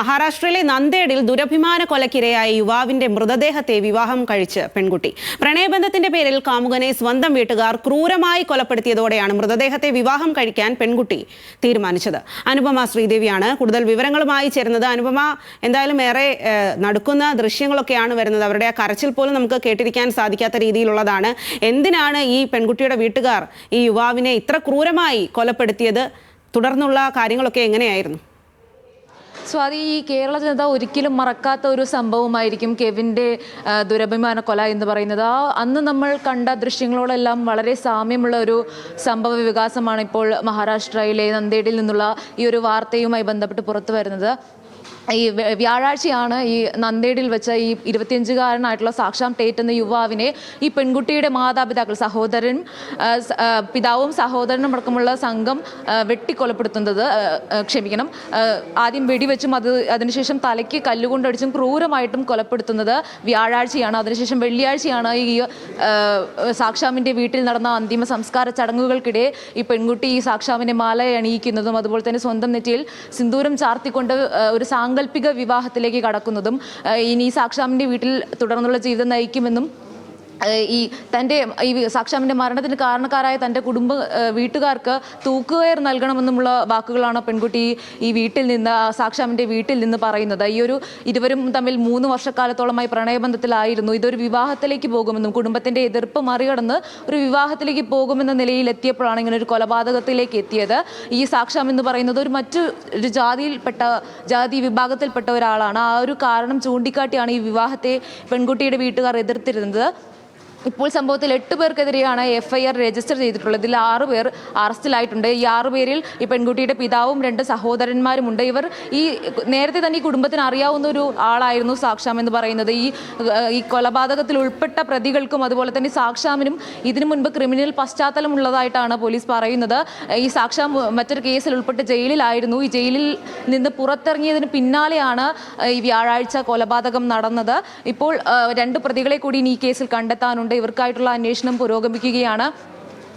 മഹാരാഷ്ട്രയിലെ നന്ദേഡിൽ ദുരഭിമാന കൊലക്കിരയായ യുവാവിന്റെ മൃതദേഹത്തെ വിവാഹം കഴിച്ച് പെൺകുട്ടി. പ്രണയബന്ധത്തിന്റെ പേരിൽ കാമുകനെ സ്വന്തം വീട്ടുകാർ ക്രൂരമായി കൊലപ്പെടുത്തിയതോടെയാണ് മൃതദേഹത്തെ വിവാഹം കഴിക്കാൻ പെൺകുട്ടി തീരുമാനിച്ചത്. അനുപമ ശ്രീദേവിയാണ് കൂടുതൽ വിവരങ്ങളുമായി ചേരുന്നത്. അനുപമ എന്തായാലും ഏറെ നടക്കുന്ന ദൃശ്യങ്ങളൊക്കെയാണ് വരുന്നത്. അവരുടെ ആ കരച്ചിൽ പോലും നമുക്ക് കേട്ടിരിക്കാൻ സാധിക്കാത്ത രീതിയിലുള്ളതാണ്. എന്തിനാണ് ഈ പെൺകുട്ടിയുടെ വീട്ടുകാർ ഈ യുവാവിനെ ഇത്ര ക്രൂരമായി കൊലപ്പെടുത്തിയത്? തുടർന്നുള്ള കാര്യങ്ങളൊക്കെ എങ്ങനെയായിരുന്നു? സ്വാതി ഈ കേരള ജനത ഒരിക്കലും മറക്കാത്ത ഒരു സംഭവമായിരിക്കും കെവിന്റെ ദുരഭിമാന കൊല എന്ന് പറയുന്നത്. ആ അന്ന് നമ്മൾ കണ്ട ദൃശ്യങ്ങളോടെല്ലാം വളരെ സാമ്യമുള്ള ഒരു സംഭവ വികാസമാണ് ഇപ്പോൾ മഹാരാഷ്ട്രയിലെ നന്ദേഡിൽ നിന്നുള്ള ഈ ഒരു വാർത്തയുമായി ബന്ധപ്പെട്ട് പുറത്തു വരുന്നത്. ഈ വ്യ- വ്യാഴാഴ്ചയാണ് ഈ നന്ദേഡിൽ വെച്ച ഈ ഇരുപത്തിയഞ്ചുകാരനായിട്ടുള്ള സാക്ഷാം ടേറ്റ് എന്ന യുവാവിനെ ഈ പെൺകുട്ടിയുടെ മാതാപിതാക്കൾ സഹോദരനും ആ, സ- ആ, പിതാവും സഹോദരനും അടക്കമുള്ള സംഘം വെട്ടിക്കൊലപ്പെടുത്തുന്നത് ക്ഷമിക്കണം. ആദ്യം വെടിവെച്ചും അത് അതിനുശേഷം തലയ്ക്ക് കല്ലുകൊണ്ടടിച്ചും ക്രൂരമായിട്ടും കൊലപ്പെടുത്തുന്നത് വ്യാഴാഴ്ചയാണ്. അതിനുശേഷം വെള്ളിയാഴ്ചയാണ് ഈ സാക്ഷാമിന്റെ വീട്ടിൽ നടന്ന അന്തിമ സംസ്കാര ചടങ്ങുകൾക്കിടെ ഈ പെൺകുട്ടി ഈ സാക്ഷാമിനെ മാല അണിയിക്കുന്നതും അതുപോലെ തന്നെ സ്വന്തം നെറ്റിയിൽ സിന്ദൂരം ചാർത്തിക്കൊണ്ട് ഒരു ഒരു സാങ്കല്പിക വിവാഹത്തിലേക്ക് കടക്കുന്നതും ഇനി സാക്ഷാമിന്റെ വീട്ടിൽ തുടർന്നുള്ള ജീവിതം നയിക്കുമെന്നും ഈ തന്റെ ഈ സാക്ഷാമിന്റെ മരണത്തിന് കാരണക്കാരായ തന്റെ കുടുംബ വീട്ടുകാർക്ക് തൂക്കുകയർ നൽകണമെന്നുമുള്ള വാക്കുകളാണ് പെൺകുട്ടി ഈ വീട്ടിൽ നിന്ന് സാക്ഷാമിന്റെ വീട്ടിൽ നിന്ന് പറയുന്നത്. ഈ ഒരു ഇരുവരും തമ്മിൽ മൂന്ന് വർഷക്കാലത്തോളമായി പ്രണയബന്ധത്തിലായിരുന്നു. ഇതൊരു വിവാഹത്തിലേക്ക് പോകുമെന്നും കുടുംബത്തിന്റെ എതിർപ്പ് മറികടന്ന് ഒരു വിവാഹത്തിലേക്ക് പോകുമെന്ന നിലയിൽ എത്തിയപ്പോഴാണ് ഇങ്ങനെ ഒരു കൊലപാതകത്തിലേക്ക് എത്തിയത്. ഈ സാക്ഷാം എന്ന് പറയുന്നത് ഒരു മറ്റു ഒരു ജാതിയിൽപ്പെട്ട ജാതി വിഭാഗത്തിൽപ്പെട്ട ഒരാളാണ്. ആ ഒരു കാരണം ചൂണ്ടിക്കാട്ടിയാണ് ഈ വിവാഹത്തെ പെൺകുട്ടിയുടെ വീട്ടുകാർ എതിർത്തിരുന്നത്. ഇപ്പോൾ സംഭവത്തിൽ എട്ട് പേർക്കെതിരെയാണ് എഫ് ഐ ആർ രജിസ്റ്റർ ചെയ്തിട്ടുള്ളത്. ഇതിൽ ആറ് പേർ അറസ്റ്റിലായിട്ടുണ്ട്. ഈ ആറ് പേരിൽ ഈ പെൺകുട്ടിയുടെ പിതാവും രണ്ട് സഹോദരന്മാരുമുണ്ട്. ഇവർ ഈ നേരത്തെ തന്നെ ഈ കുടുംബത്തിന് അറിയാവുന്ന ഒരു ആളായിരുന്നു സാക്ഷാം എന്ന് പറയുന്നത്. ഈ ഈ കൊലപാതകത്തിൽ ഉൾപ്പെട്ട പ്രതികൾക്കും അതുപോലെ തന്നെ സാക്ഷാമിനും ഇതിനു മുൻപ് ക്രിമിനൽ പശ്ചാത്തലമുള്ളതായിട്ടാണ് പോലീസ് പറയുന്നത്. ഈ സാക്ഷാം മറ്റൊരു കേസിൽ ഉൾപ്പെട്ട് ജയിലിലായിരുന്നു. ഈ ജയിലിൽ നിന്ന് പുറത്തിറങ്ങിയതിന് പിന്നാലെയാണ് ഈ വ്യാഴാഴ്ച കൊലപാതകം നടന്നത്. ഇപ്പോൾ രണ്ട് പ്രതികളെ കൂടി ഈ കേസിൽ കണ്ടെത്താനുണ്ട്. ഇവർക്കായിട്ടുള്ള അന്വേഷണം പുരോഗമിക്കുകയാണ്.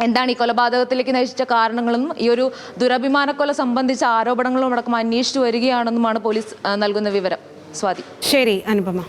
എന്താണ് ഈ കൊലപാതകത്തിലേക്ക് നയിച്ച കാരണങ്ങളെന്നും ഈ ഒരു ദുരഭിമാനക്കൊല സംബന്ധിച്ച ആരോപണങ്ങളും അടക്കം അന്വേഷിച്ചു വരികയാണെന്നുമാണ് പോലീസ് നൽകുന്ന വിവരം. സ്വാതി. ശരി അനുപമ.